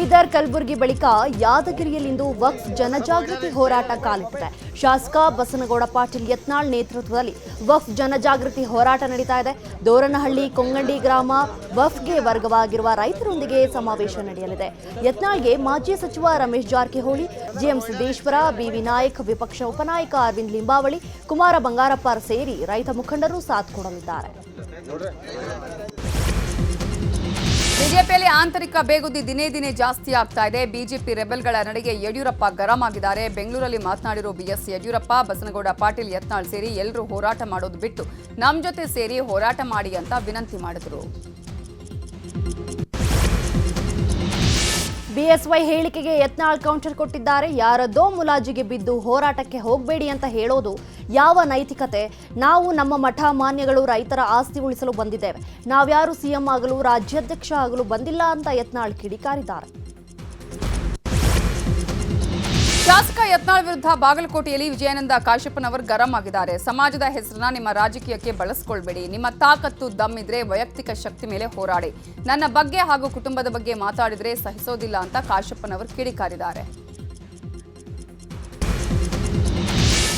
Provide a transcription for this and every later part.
ಬೀದರ್ ಕಲಬುರಗಿ ಬಳಿಕ ಯಾದಗಿರಿಯಲ್ಲಿಂದು ವಕ್ಫ್ ಜನಜಾಗೃತಿ ಹೋರಾಟ ಕಾಲಿಟ್ಟಿದೆ. ಶಾಸಕ ಬಸನಗೌಡ ಪಾಟೀಲ್ ಯತ್ನಾಳ್ ನೇತೃತ್ವದಲ್ಲಿ ವಫ್ ಜನಜಾಗೃತಿ ಹೋರಾಟ ನಡೀತಾ ಇದೆ. ದೋರನಹಳ್ಳಿ ಕೊಂಗಂಡಿ ಗ್ರಾಮ ವಫ್ಗೆ ವರ್ಗವಾಗಿರುವ ರೈತರೊಂದಿಗೆ ಸಮಾವೇಶ ನಡೆಯಲಿದೆ. ಯತ್ನಾಳ್ಗೆ ಮಾಜಿ ಸಚಿವ ರಮೇಶ್ ಜಾರಕಿಹೊಳಿ, ಜಿಎಂ ಸಿದ್ದೇಶ್ವರ, ಬಿವಿ ನಾಯಕ್, ವಿಪಕ್ಷ ಉಪನಾಯಕ ಅರವಿಂದ್ ಲಿಂಬಾವಳಿ, ಕುಮಾರ ಬಂಗಾರಪ್ಪ ಸೇರಿ ರೈತ ಮುಖಂಡರು ಸಾಥ್ ಕೊಡಲಿದ್ದಾರೆ. ಬಿಜೆಪಿಯಲ್ಲಿ ಆಂತರಿಕ ಬೇಗುದಿ ದಿನೇ ದಿನೇ ಜಾಸ್ತಿ ಆಗ್ತಾ ಇದೆ. ಬಿಜೆಪಿ ರೆಬೆಲ್ಗಳ ನಡೆಗೆ ಯಡಿಯೂರಪ್ಪ ಗರಂ ಆಗಿದ್ದಾರೆ. ಬೆಂಗಳೂರಲ್ಲಿ ಮಾತನಾಡಿರೋ ಬಿಎಸ್ ಯಡಿಯೂರಪ್ಪ, ಬಸನಗೌಡ ಪಾಟೀಲ್ ಯತ್ನಾಳ್ ಸೇರಿ ಎಲ್ಲರೂ ಹೋರಾಟ ಮಾಡೋದು ಬಿಟ್ಟು ನಮ್ಮ ಜೊತೆ ಸೇರಿ ಹೋರಾಟ ಮಾಡಿ ಅಂತ ವಿನಂತಿ ಮಾಡಿದರು. ಬಿಎಸ್ವೈ ಹೇಳಿಕೆಗೆ ಯತ್ನಾಳ್ ಕೌಂಟರ್ ಕೊಟ್ಟಿದ್ದಾರೆ. ಯಾರದೋ ಮುಲಾಜಿಗೆ ಬಿದ್ದು ಹೋರಾಟಕ್ಕೆ ಹೋಗಬೇಡಿ ಅಂತ ಹೇಳೋದು ಯಾವ ನೈತಿಕತೆ? ನಾವು ನಮ್ಮ ಮಠ ಮಾನ್ಯಗಳು ರೈತರ ಆಸ್ತಿ ಉಳಿಸಲು ಬಂದಿದ್ದೇವೆ. ನಾವ್ಯಾರು ಸಿಎಂ ಆಗಲು, ರಾಜ್ಯಾಧ್ಯಕ್ಷ ಆಗಲು ಬಂದಿಲ್ಲ ಅಂತ ಯತ್ನಾಳ್ ಕಿಡಿಕಾರಿದ್ದಾರೆ. ಶಾಸಕ ಯತ್ನಾಳ್ ವಿರುದ್ಧ ಬಾಗಲಕೋಟೆಯಲ್ಲಿ ವಿಜಯಾನಂದ ಕಾಶ್ಯಪ್ಪನವರು ಗರಂ ಆಗಿದ್ದಾರೆ ಸಮಾಜದ ಹೆಸರನ್ನ ನಿಮ್ಮ ರಾಜಕೀಯಕ್ಕೆ ಬಳಸ್ಕೊಳ್ಬೇಡಿ. ನಿಮ್ಮ ತಾಕತ್ತು ದಮ್ಮಿದ್ರೆ ವೈಯಕ್ತಿಕ ಶಕ್ತಿ ಮೇಲೆ ಹೋರಾಡಿ. ನನ್ನ ಬಗ್ಗೆ ಹಾಗೂ ಕುಟುಂಬದ ಬಗ್ಗೆ ಮಾತಾಡಿದ್ರೆ ಸಹಿಸೋದಿಲ್ಲ ಅಂತ ಕಾಶ್ಯಪ್ಪನವರು ಕಿಡಿಕಾರಿದ್ದಾರೆ.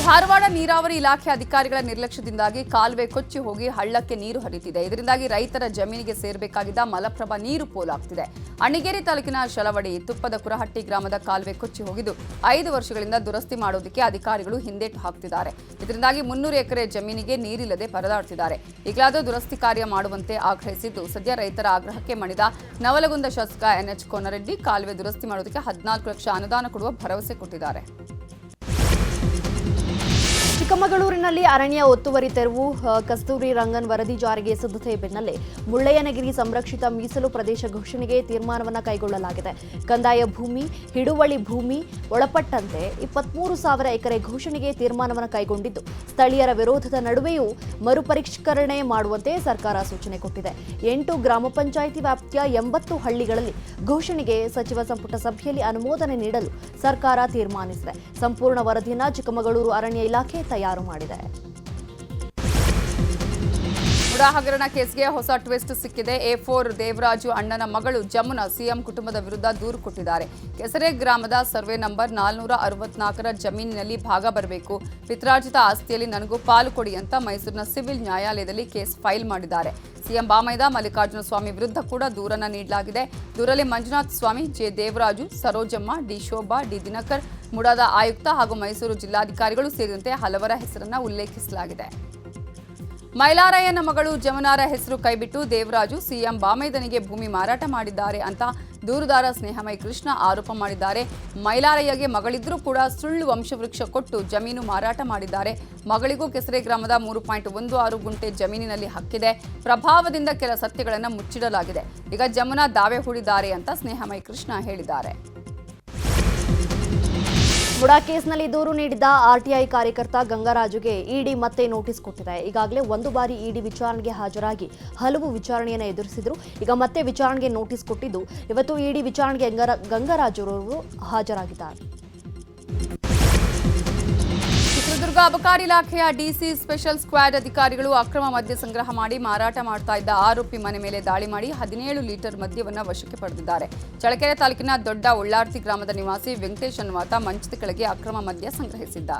ಧಾರವಾಡ ನೀರಾವರಿ ಇಲಾಖೆ ಅಧಿಕಾರಿಗಳ ನಿರ್ಲಕ್ಷ್ಯದಿಂದಾಗಿ ಕಾಲುವೆ ಕೊಚ್ಚಿ ಹೋಗಿ ಹಳ್ಳಕ್ಕೆ ನೀರು ಹರಿಯುತ್ತಿದೆ ಇದರಿಂದಾಗಿ ರೈತರ ಜಮೀನಿಗೆ ಸೇರಬೇಕಾಗಿದ್ದ ಮಲಪ್ರಭಾ ನೀರು ಪೋಲಾಗ್ತಿದೆ. ಅಣಿಗೇರಿ ತಾಲೂಕಿನ ಶಲವಡಿ, ತುಪ್ಪದ ಕುರಹಟ್ಟಿ ಗ್ರಾಮದ ಕಾಲುವೆ ಕೊಚ್ಚಿ ಹೋಗಿದ್ದು ಐದು ವರ್ಷಗಳಿಂದ ದುರಸ್ತಿ ಮಾಡೋದಕ್ಕೆ ಅಧಿಕಾರಿಗಳು ಹಿಂದೇಟು ಹಾಕ್ತಿದ್ದಾರೆ. ಇದರಿಂದಾಗಿ ಮುನ್ನೂರು ಎಕರೆ ಜಮೀನಿಗೆ ನೀರಿಲ್ಲದೆ ಪರದಾಡ್ತಿದ್ದಾರೆ. ಈಗಲಾದರೂ ದುರಸ್ತಿ ಕಾರ್ಯ ಮಾಡುವಂತೆ ಆಗ್ರಹಿಸಿದ್ದು, ಸದ್ಯ ರೈತರ ಆಗ್ರಹಕ್ಕೆ ಮಣಿದ ನವಲಗುಂದ ಶಾಸಕ ಎನ್ಎಚ್ ಕೋನರೆಡ್ಡಿ ಕಾಲುವೆ ದುರಸ್ತಿ ಮಾಡೋದಕ್ಕೆ ಹದಿನಾಲ್ಕು ಲಕ್ಷ ಅನುದಾನ ಕೊಡುವ ಭರವಸೆ ಕೊಟ್ಟಿದ್ದಾರೆ. ಚಿಕ್ಕಮಗಳೂರಿನಲ್ಲಿ ಅರಣ್ಯ ಒತ್ತುವರಿ ತೆರವು ಕಸ್ತೂರಿ ರಂಗನ್ ವರದಿ ಜಾರಿಗೆ ಸಿದ್ಧತೆ ಬೆನ್ನಲ್ಲೇ ಮುಳ್ಳಯ್ಯನಗಿರಿ ಸಂರಕ್ಷಿತ ಮೀಸಲು ಪ್ರದೇಶ ಘೋಷಣೆಗೆ ತೀರ್ಮಾನವನ್ನು ಕೈಗೊಳ್ಳಲಾಗಿದೆ. ಕಂದಾಯ ಭೂಮಿ, ಹಿಡುವಳಿ ಭೂಮಿ ಒಳಪಟ್ಟಂತೆ ಇಪ್ಪತ್ಮೂರು ಸಾವಿರ ಎಕರೆ ಘೋಷಣೆಗೆ ತೀರ್ಮಾನವನ್ನು ಕೈಗೊಂಡಿದ್ದು, ಸ್ಥಳೀಯರ ವಿರೋಧದ ನಡುವೆಯೂ ಮರುಪರಿಷ್ಕರಣೆ ಮಾಡುವಂತೆ ಸರ್ಕಾರ ಸೂಚನೆ ಕೊಟ್ಟಿದೆ. ಎಂಟು ಗ್ರಾಮ ಪಂಚಾಯಿತಿ ವ್ಯಾಪ್ತಿಯ ಎಂಬತ್ತು ಹಳ್ಳಿಗಳಲ್ಲಿ ಘೋಷಣೆಗೆ ಸಚಿವ ಸಂಪುಟ ಸಭೆಯಲ್ಲಿ ಅನುಮೋದನೆ ನೀಡಲು ಸರ್ಕಾರ ತೀರ್ಮಾನಿಸಿದೆ. ಸಂಪೂರ್ಣ ವರದಿಯನ್ನು ಚಿಕ್ಕಮಗಳೂರು ಅರಣ್ಯ ಇಲಾಖೆ ತಯಾರು ಮಾಡಿದೆ. ಮುಡಾ ಹಗರಣ ಕೇಸ್ಗೆ ಹೊಸ ಟ್ವಿಸ್ಟ್ ಸಿಕ್ಕಿದೆ. ಎ ಫೋರ್ ದೇವರಾಜು ಅಣ್ಣನ ಮಗಳು ಜಮುನ ಸಿಎಂ ಕುಟುಂಬದ ವಿರುದ್ಧ ದೂರು ಕೊಟ್ಟಿದ್ದಾರೆ. ಕೆಸರೆ ಗ್ರಾಮದ ಸರ್ವೆ ನಂಬರ್ ನಾಲ್ನೂರ ಅರವತ್ನಾಲ್ಕರ ಜಮೀನಿನಲ್ಲಿ ಭಾಗ ಬರಬೇಕು. ಪಿತ್ರಾರ್ಜಿತ ಆಸ್ತಿಯಲ್ಲಿ ನನಗೂ ಪಾಲು ಕೊಡಿ ಅಂತ ಮೈಸೂರಿನ ಸಿವಿಲ್ ನ್ಯಾಯಾಲಯದಲ್ಲಿ ಕೇಸ್ ಫೈಲ್ ಮಾಡಿದ್ದಾರೆ. ಸಿಎಂ ಬಾಮೈದ ಮಲ್ಲಿಕಾರ್ಜುನ ಸ್ವಾಮಿ ವಿರುದ್ಧ ಕೂಡ ದೂರನ್ನು ನೀಡಲಾಗಿದೆ. ದೂರಲ್ಲಿ Manjunath Swamy, J Devaraju, Sarojamma, D Shobha, D Dinakar ಮುಡಾದ ಆಯುಕ್ತ ಹಾಗೂ ಮೈಸೂರು ಜಿಲ್ಲಾಧಿಕಾರಿಗಳು ಸೇರಿದಂತೆ ಹಲವರ ಹೆಸರನ್ನು ಉಲ್ಲೇಖಿಸಲಾಗಿದೆ. ಮೈಲಾರಯ್ಯನ ಮಗಳು ಜಮುನಾರ ಹೆಸರು ಕೈಬಿಟ್ಟು ದೇವರಾಜು ಸಿಎಂ ಬಾಮೈದನಿಗೆ ಭೂಮಿ ಮಾರಾಟ ಮಾಡಿದ್ದಾರೆ ಅಂತ ದೂರುದಾರ ಸ್ನೇಹಮಯ ಕೃಷ್ಣ ಆರೋಪ ಮಾಡಿದ್ದಾರೆ. ಮೈಲಾರಯ್ಯಗೆ ಮಗಳಿದ್ರೂ ಕೂಡ ಸುಳ್ಳು ವಂಶವೃಕ್ಷ ಕೊಟ್ಟು ಜಮೀನು ಮಾರಾಟ ಮಾಡಿದ್ದಾರೆ. ಮಗಳಿಗೂ ಕೆಸರೆ ಗ್ರಾಮದ ಮೂರು ಪಾಯಿಂಟ್ ಒಂದು ಆರು ಗುಂಟೆ ಜಮೀನಿನಲ್ಲಿ ಹಕ್ಕಿದೆ. ಪ್ರಭಾವದಿಂದ ಕೆಲ ಸತ್ಯಗಳನ್ನು ಮುಚ್ಚಿಡಲಾಗಿದೆ. ಈಗ ಜಮುನಾ ದಾವೆ ಹೂಡಿದ್ದಾರೆ ಅಂತ ಸ್ನೇಹಮಯ ಕೃಷ್ಣ ಹೇಳಿದ್ದಾರೆ. ಮುಡಾ ಕೇಸ್ನಲ್ಲಿ ದೂರು ನೀಡಿದ್ದ ಆರ್ಟಿಐ ಕಾರ್ಯಕರ್ತ ಗಂಗರಾಜುಗೆ ಇಡಿ ಮತ್ತೆ ನೋಟಿಸ್ ಕೊಟ್ಟಿದೆ. ಈಗಾಗಲೇ ಒಂದು ಬಾರಿ ಇಡಿ ವಿಚಾರಣೆಗೆ ಹಾಜರಾಗಿ ಹಲವು ವಿಚಾರಣೆಯನ್ನು ಎದುರಿಸಿದ್ರು. ಈಗ ಮತ್ತೆ ವಿಚಾರಣೆಗೆ ನೋಟಿಸ್ ಕೊಟ್ಟಿದ್ದು, ಇವತ್ತು ಇಡಿ ವಿಚಾರಣೆಗೆ ಗಂಗರ ಗಂಗರಾಜುರವರು ಹಾಜರಾಗಿದ್ದಾರೆ. ಚಿತ್ರದುರ್ಗ ಅಬಕಾರಿ ಇಲಾಖೆಯ ಡಿಸಿ ಸ್ಪೆಷಲ್ ಸ್ಕ್ವಾಡ್ ಅಧಿಕಾರಿಗಳು ಅಕ್ರಮ ಮದ್ಯ ಸಂಗ್ರಹ ಮಾಡಿ ಮಾರಾಟ ಮಾಡ್ತಾ ಇದ್ದ ಆರೋಪಿ ಮನೆ ಮೇಲೆ ದಾಳಿ ಮಾಡಿ ಹದಿನೇಳು ಲೀಟರ್ ಮದ್ಯವನ್ನು ವಶಕ್ಕೆ ಪಡೆದಿದ್ದಾರೆ. ಚಳಕೆರೆ ತಾಲೂಕಿನ ದೊಡ್ಡ ಉಳ್ಳಾರ್ತಿ ಗ್ರಾಮದ ನಿವಾಸಿ ವೆಂಕಟೇಶ್ ಅನ್ವಾತ ಮಂಚದ ಕೆಳಗೆ ಅಕ್ರಮ ಮದ್ಯ ಸಂಗ್ರಹಿಸಿದ್ದ.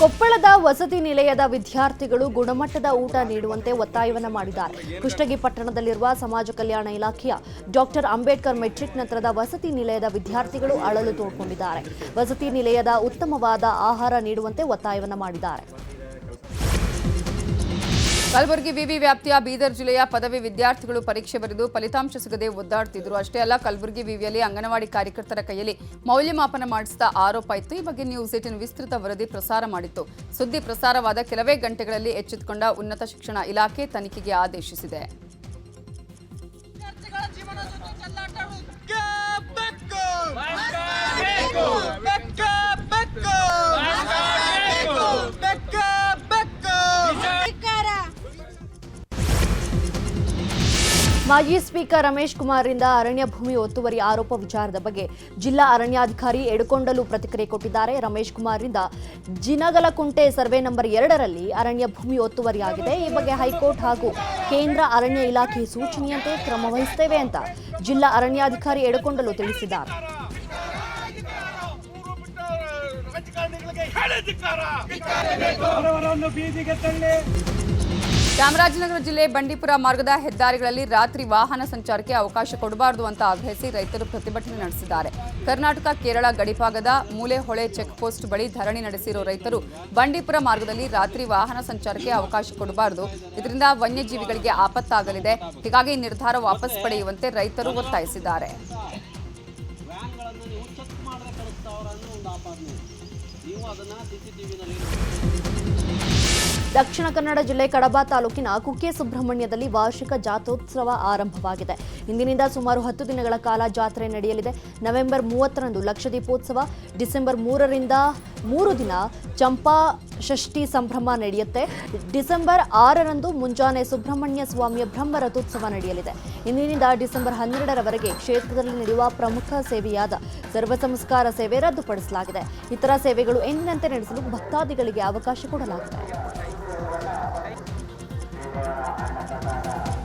ಕೊಪ್ಪಳದ ವಸತಿ ನಿಲಯದ ವಿದ್ಯಾರ್ಥಿಗಳು ಗುಣಮಟ್ಟದ ಊಟ ನೀಡುವಂತೆ ಒತ್ತಾಯವನ್ನ ಮಾಡಿದ್ದಾರೆ. ಕುಷ್ಟಗಿ ಪಟ್ಟಣದಲ್ಲಿರುವ ಸಮಾಜ ಕಲ್ಯಾಣ ಇಲಾಖೆಯ ಡಾಕ್ಟರ್ ಅಂಬೇಡ್ಕರ್ ಮೆಟ್ರಿಕ್ ನಂತರದ ವಸತಿ ನಿಲಯದ ವಿದ್ಯಾರ್ಥಿಗಳು ಅಳಲು ತೋಡ್ಕೊಂಡಿದ್ದಾರೆ. ವಸತಿ ನಿಲಯದ ಉತ್ತಮವಾದ ಆಹಾರ ನೀಡುವಂತೆ ಒತ್ತಾಯವನ್ನ ಮಾಡಿದ್ದಾರೆ. ಕಲಬುರಗಿ ವಿವಿ ವ್ಯಾಪ್ತಿಯ ಬೀದರ್ ಜಿಲ್ಲೆಯ ಪದವಿ ವಿದ್ಯಾರ್ಥಿಗಳು ಪರೀಕ್ಷೆ ಬರೆದು ಫಲಿತಾಂಶ ಸಿಗದೆ ಒದ್ದಾಡ್ತಿದ್ರು. ಅಷ್ಟೇ ಅಲ್ಲ, ಕಲಬುರಗಿ ವಿವಿಯಲ್ಲಿ ಅಂಗನವಾಡಿ ಕಾರ್ಯಕರ್ತರ ಕೈಯಲ್ಲಿ ಮೌಲ್ಯಮಾಪನ ಮಾಡಿಸಿದ ಆರೋಪ ಇತ್ತು. ಈ ಬಗ್ಗೆ ನ್ಯೂಸ್ ಏಟಿನ್ ವಿಸ್ತೃತ ವರದಿ ಪ್ರಸಾರ ಮಾಡಿತ್ತು. ಸುದ್ದಿ ಪ್ರಸಾರವಾದ ಕೆಲವೇ ಗಂಟೆಗಳಲ್ಲಿ ಎಚ್ಚೆತ್ತುಕೊಂಡ ಉನ್ನತ ಶಿಕ್ಷಣ ಇಲಾಖೆ ತನಿಖೆಗೆ ಆದೇಶಿಸಿದೆ. ಮಾಜಿ ಸ್ಪೀಕರ್ ರಮೇಶ್ ಕುಮಾರ್ರಿಂದ ಅರಣ್ಯ ಭೂಮಿ ಒತ್ತುವರಿ ಆರೋಪ ವಿಚಾರದ ಬಗ್ಗೆ ಜಿಲ್ಲಾ ಅರಣ್ಯಾಧಿಕಾರಿ ಎಡಕೊಂಡಲು ಪ್ರತಿಕ್ರಿಯೆ ಕೊಟ್ಟಿದ್ದಾರೆ. ರಮೇಶ್ ಕುಮಾರ್ರಿಂದ ಜಿನಗಲಕುಂಟೆ ಸರ್ವೆ ನಂಬರ್ ಎರಡರಲ್ಲಿ ಅರಣ್ಯ ಭೂಮಿ ಒತ್ತುವರಿಯಾಗಿದೆ ಈ ಬಗ್ಗೆ ಹೈಕೋರ್ಟ್ ಹಾಗೂ ಕೇಂದ್ರ ಅರಣ್ಯ ಇಲಾಖೆ ಸೂಚನೆಯಂತೆ ಕ್ರಮ ವಹಿಸುತ್ತೇವೆ ಅಂತ ಜಿಲ್ಲಾ ಅರಣ್ಯಾಧಿಕಾರಿ ಎಡಕೊಂಡಲು ತಿಳಿಸಿದ್ದಾರೆ. ಬೀದಿಗೆ ತಳ್ಳಿ. ಚಾಮರಾಜನಗರ ಜಿಲ್ಲೆ ಬಂಡೀಪುರ ಮಾರ್ಗದ ಹೆದ್ದಾರಿಗಳಲ್ಲಿ ರಾತ್ರಿ ವಾಹನ ಸಂಚಾರಕ್ಕೆ ಅವಕಾಶ ಕೊಡಬಾರದು ಅಂತ ಆಗ್ರಹಿಸಿ ರೈತರು ಪ್ರತಿಭಟನೆ ನಡೆಸಿದ್ದಾರೆ. ಕರ್ನಾಟಕ, ಕೇರಳ ಗಡಿಭಾಗದ ಮೂಲೆಹೊಳೆ ಚೆಕ್ ಪೋಸ್ಟ್ ಬಳಿ ಧರಣಿ ನಡೆಸಿರೋ ರೈತರು ಬಂಡೀಪುರ ಮಾರ್ಗದಲ್ಲಿ ರಾತ್ರಿ ವಾಹನ ಸಂಚಾರಕ್ಕೆ ಅವಕಾಶ ಕೊಡಬಾರದು. ಇದರಿಂದ ವನ್ಯಜೀವಿಗಳಿಗೆ ಆಪತ್ತಾಗಲಿದೆ. ಹೀಗಾಗಿ ನಿರ್ಧಾರ ವಾಪಸ್ ಪಡೆಯುವಂತೆ ರೈತರು ಒತ್ತಾಯಿಸಿದ್ದಾರೆ. ನೀವು ದಕ್ಷಿಣ ಕನ್ನಡ ಜಿಲ್ಲೆ ಕಡಬ ತಾಲೂಕಿನ ಕುಕ್ಕೆ ಸುಬ್ರಹ್ಮಣ್ಯದಲ್ಲಿ ವಾರ್ಷಿಕ ಜಾತ್ರೋತ್ಸವ ಆರಂಭವಾಗಿದೆ. ಇಂದಿನಿಂದ ಸುಮಾರು ಹತ್ತು ದಿನಗಳ ಕಾಲ ಜಾತ್ರೆ ನಡೆಯಲಿದೆ. ನವೆಂಬರ್ ಮೂವತ್ತರಂದು ಲಕ್ಷದೀಪೋತ್ಸವ, ಡಿಸೆಂಬರ್ ಮೂರರಿಂದ ಮೂರು ದಿನ ಚಂಪಾ ಷಷ್ಠಿ ಸಂಭ್ರಮ ನಡೆಯುತ್ತೆ. ಡಿಸೆಂಬರ್ ಆರರಂದು ಮುಂಜಾನೆ ಸುಬ್ರಹ್ಮಣ್ಯ ಸ್ವಾಮಿಯ ಬ್ರಹ್ಮ ರಥೋತ್ಸವ ನಡೆಯಲಿದೆ. ಇಂದಿನಿಂದ ಡಿಸೆಂಬರ್ ಹನ್ನೆರಡರವರೆಗೆ ಕ್ಷೇತ್ರದಲ್ಲಿ ನಡೆಯುವ ಪ್ರಮುಖ ಸೇವೆಯಾದ ಸರ್ವ ಸಂಸ್ಕಾರ ಸೇವೆ ರದ್ದುಪಡಿಸಲಾಗಿದೆ. ಇತರ ಸೇವೆಗಳು ಎಂದಿನಂತೆ ನಡೆಸಲು ಭಕ್ತಾದಿಗಳಿಗೆ ಅವಕಾಶ ಕೊಡಲಾಗಿದೆ. Thank you.